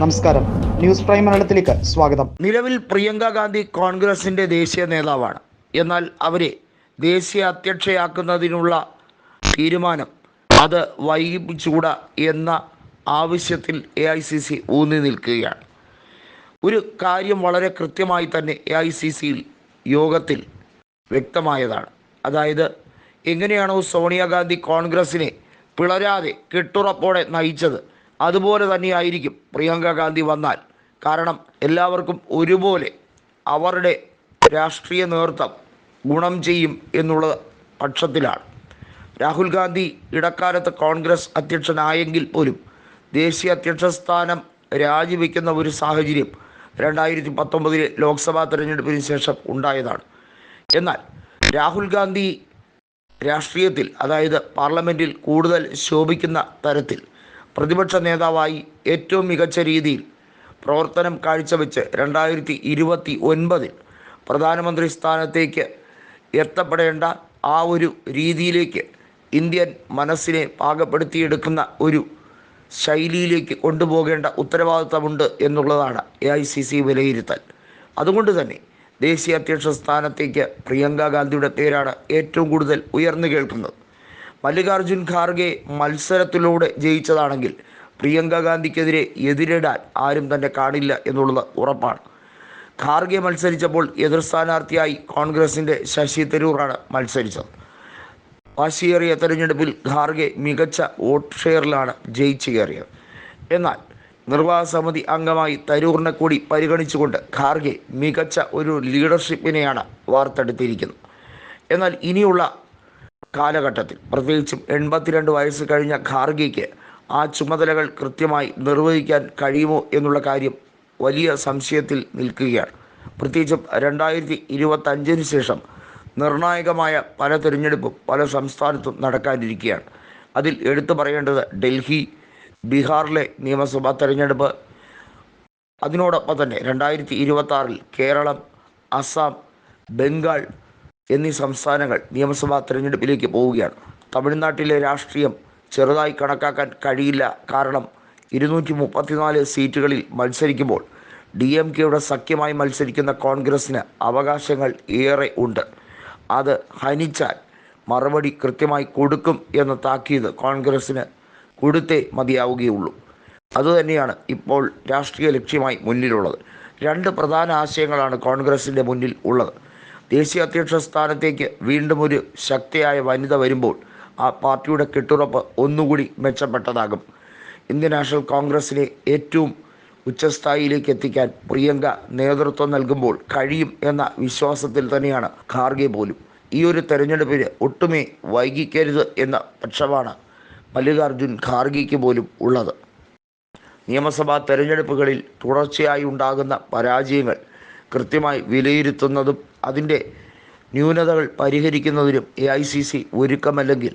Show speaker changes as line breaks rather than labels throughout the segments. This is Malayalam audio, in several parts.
നമസ്കാരം. ന്യൂസ് പ്രൈം മലയാളത്തിലേക്ക് സ്വാഗതം.
നിലവിൽ പ്രിയങ്ക ഗാന്ധി കോൺഗ്രസിന്റെ ദേശീയ നേതാവാണ്. എന്നാൽ അവരെ ദേശീയ അധ്യക്ഷയാക്കുന്നതിനുള്ള തീരുമാനം അത് വൈകിപ്പിച്ചുകൂടാ എന്ന ആവശ്യത്തിൽ എ ഐ സി സി ഊന്നി നിൽക്കുകയാണ്. ഒരു കാര്യം വളരെ കൃത്യമായി തന്നെ എ ഐ സി സിയിൽ യോഗത്തിൽ വ്യക്തമായതാണ്. അതായത് എങ്ങനെയാണോ സോണിയാഗാന്ധി കോൺഗ്രസിനെ പിളരാതെ കെട്ടുറപ്പോടെ നയിച്ചത് അതുപോലെ തന്നെയായിരിക്കും പ്രിയങ്ക ഗാന്ധി വന്നാൽ. കാരണം എല്ലാവർക്കും ഒരുപോലെ അവരുടെ രാഷ്ട്രീയ നേതൃത്വം ഗുണം ചെയ്യും എന്നുള്ള പക്ഷത്തിലാണ്. രാഹുൽ ഗാന്ധി ഇടക്കാലത്ത് കോൺഗ്രസ് അധ്യക്ഷനായെങ്കിൽ പോലും ദേശീയ അധ്യക്ഷ സ്ഥാനം രാജിവെക്കുന്ന ഒരു സാഹചര്യം രണ്ടായിരത്തി പത്തൊമ്പതിലെ ലോക്സഭാ തെരഞ്ഞെടുപ്പിന് ശേഷം ഉണ്ടായതാണ്. എന്നാൽ രാഹുൽ ഗാന്ധി രാഷ്ട്രീയത്തിൽ അതായത് പാർലമെന്റിൽ കൂടുതൽ ശോഭിക്കുന്ന തരത്തിൽ പ്രതിപക്ഷ നേതാവായി ഏറ്റവും മികച്ച രീതിയിൽ പ്രവർത്തനം കാഴ്ചവെച്ച് രണ്ടായിരത്തി ഇരുപത്തി ഒൻപതിൽ പ്രധാനമന്ത്രി സ്ഥാനത്തേക്ക് എത്തപ്പെടേണ്ട ആ ഒരു രീതിയിലേക്ക് ഇന്ത്യൻ മനസ്സിനെ പാകപ്പെടുത്തിയെടുക്കുന്ന ഒരു ശൈലിയിലേക്ക് കൊണ്ടുപോകേണ്ട ഉത്തരവാദിത്തമുണ്ട് എന്നുള്ളതാണ് എ ഐ സി സി വിലയിരുത്തൽ. അതുകൊണ്ട് തന്നെ ദേശീയ അധ്യക്ഷ സ്ഥാനത്തേക്ക് പ്രിയങ്ക ഗാന്ധിയുടെ പേരാണ് ഏറ്റവും കൂടുതൽ ഉയർന്നു കേൾക്കുന്നത്. മല്ലികാർജുൻ ഖാർഗെ മത്സരത്തിലൂടെ ജയിച്ചതാണെങ്കിൽ പ്രിയങ്ക ഗാന്ധിക്കെതിരെ എതിരിടാൻ ആരും തന്നെ കാണില്ല എന്നുള്ളത് ഉറപ്പാണ്. ഖാർഗെ മത്സരിച്ചപ്പോൾ എതിർ സ്ഥാനാർത്ഥിയായി കോൺഗ്രസിന്റെ ശശി തരൂറാണ് മത്സരിച്ചത്. വാശിയേറിയ തെരഞ്ഞെടുപ്പിൽ ഖാർഗെ മികച്ച വോട്ട് ഷെയറിലാണ് ജയിച്ചു കയറിയത് എന്നാൽ നിർവാഹക സമിതി അംഗമായി തരൂറിനെ കൂടി പരിഗണിച്ചുകൊണ്ട് ഖാർഗെ മികച്ച ഒരു ലീഡർഷിപ്പിനെയാണ് വാർത്തെടുത്തിരിക്കുന്നത്. എന്നാൽ ഇനിയുള്ള കാലഘട്ടത്തിൽ. പ്രത്യേകിച്ചും എൺപത്തിരണ്ട് വയസ്സ് കഴിഞ്ഞ ഖാർഗിക്ക് ആ ചുമതലകൾ കൃത്യമായി നിർവഹിക്കാൻ കഴിയുമോ എന്നുള്ള കാര്യം വലിയ സംശയത്തിൽ നിൽക്കുകയാണ്. പ്രത്യേകിച്ചും രണ്ടായിരത്തി ഇരുപത്തഞ്ചിന് ശേഷം നിർണായകമായ പല തിരഞ്ഞെടുപ്പും പല സംസ്ഥാനത്തും നടക്കാനിരിക്കുകയാണ്. അതിൽ എടുത്തു പറയേണ്ടത് ഡൽഹി ബീഹാറിലെ നിയമസഭാ തെരഞ്ഞെടുപ്പ്. അതിനോടൊപ്പം തന്നെ രണ്ടായിരത്തി ഇരുപത്തി കേരളം അസം ബംഗാൾ എന്നീ സംസ്ഥാനങ്ങൾ നിയമസഭാ തെരഞ്ഞെടുപ്പിലേക്ക് പോവുകയാണ്. തമിഴ്നാട്ടിലെ രാഷ്ട്രീയം ചെറുതായി കണക്കാക്കാൻ കഴിയില്ല. കാരണം ഇരുന്നൂറ്റി മുപ്പത്തിനാല് സീറ്റുകളിൽ മത്സരിക്കുമ്പോൾ ഡി എം കെയുടെ സഖ്യമായി മത്സരിക്കുന്ന കോൺഗ്രസ്സിന് അവകാശങ്ങൾ ഏറെ ഉണ്ട്. അത് ഹനിച്ചാൽ മറുപടി കൃത്യമായി കൊടുക്കും എന്ന താക്കീത് കോൺഗ്രസ്സിന് കൊടുത്തേ മതിയാവുകയുള്ളൂ. അതുതന്നെയാണ് ഇപ്പോൾ രാഷ്ട്രീയ ലക്ഷ്യമായി മുന്നിലുള്ളത്. രണ്ട് പ്രധാന ആശയങ്ങളാണ് കോൺഗ്രസിന്റെ മുന്നിൽ ഉള്ളത്. ദേശീയ അധ്യക്ഷ സ്ഥാനത്തേക്ക് വീണ്ടും ഒരു ശക്തിയായ വനിത വരുമ്പോൾ ആ പാർട്ടിയുടെ കെട്ടുറപ്പ് ഒന്നുകൂടി മെച്ചപ്പെട്ടതാകും. ഇന്ത്യൻ നാഷണൽ കോൺഗ്രസിനെ ഏറ്റവും ഉച്ചസ്ഥായിയിലേക്ക് എത്തിക്കാൻ പ്രിയങ്ക നേതൃത്വം നൽകുമ്പോൾ കഴിയും എന്ന വിശ്വാസത്തിൽ തന്നെയാണ് ഖാർഗെ പോലും. ഈ ഒരു തെരഞ്ഞെടുപ്പിന് ഒട്ടുമേ വൈകിക്കരുത് എന്ന പക്ഷമാണ് മല്ലികാർജുൻ ഖാർഗെക്ക് പോലും ഉള്ളത്. നിയമസഭാ തെരഞ്ഞെടുപ്പുകളിൽ തുടർച്ചയായി ഉണ്ടാകുന്ന പരാജയങ്ങൾ കൃത്യമായി വിലയിരുത്തുന്നതും അതിന്റെ ന്യൂനതകൾ പരിഹരിക്കുന്നതിനും എ ഐ സി സി ഒരുക്കമല്ലെങ്കിൽ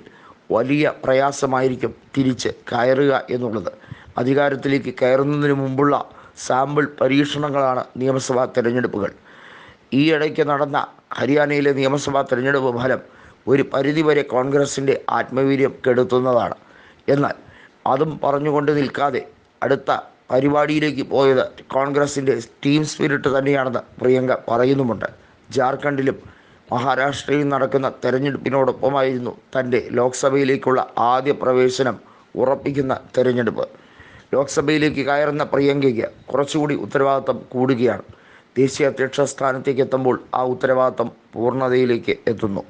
വലിയ പ്രയാസമായിരിക്കും തിരിച്ച് കയറുക എന്നുള്ളത്. അധികാരത്തിലേക്ക് കയറുന്നതിന് മുമ്പുള്ള സാമ്പിൾ പരീക്ഷണങ്ങളാണ് നിയമസഭാ തെരഞ്ഞെടുപ്പുകൾ. ഈ ഇടയ്ക്ക് നടന്ന ഹരിയാനയിലെ നിയമസഭാ തെരഞ്ഞെടുപ്പ് ഫലം ഒരു പരിധിവരെ കോൺഗ്രസിന്റെ ആത്മവീര്യം കെടുത്തുന്നതാണ്. എന്നാൽ അതും പറഞ്ഞുകൊണ്ട് നിൽക്കാതെ അടുത്ത പരിപാടിയിലേക്ക് പോയത് കോൺഗ്രസിന്റെ ടീം സ്പിരിറ്റ് തന്നെയാണെന്ന് പ്രിയങ്ക പറയുന്നുമുണ്ട്. ജാർഖണ്ഡിലും മഹാരാഷ്ട്രയിൽ നടക്കുന്ന തെരഞ്ഞെടുപ്പിനോടൊപ്പമായിരുന്നു തന്റെ ലോക്സഭയിലേക്കുള്ള ആദ്യ പ്രവേശനം ഉറപ്പിക്കുന്ന തെരഞ്ഞെടുപ്പ്. ലോക്സഭയിലേക്ക് കയറുന്ന പ്രിയങ്കയ്ക്ക് കുറച്ചുകൂടി ഉത്തരവാദിത്തം കൂടുകയാണ്. ദേശീയ അധ്യക്ഷ സ്ഥാനത്തേക്ക് എത്തുമ്പോൾ ആ ഉത്തരവാദിത്തം പൂർണതയിലേക്ക് എത്തുന്നു.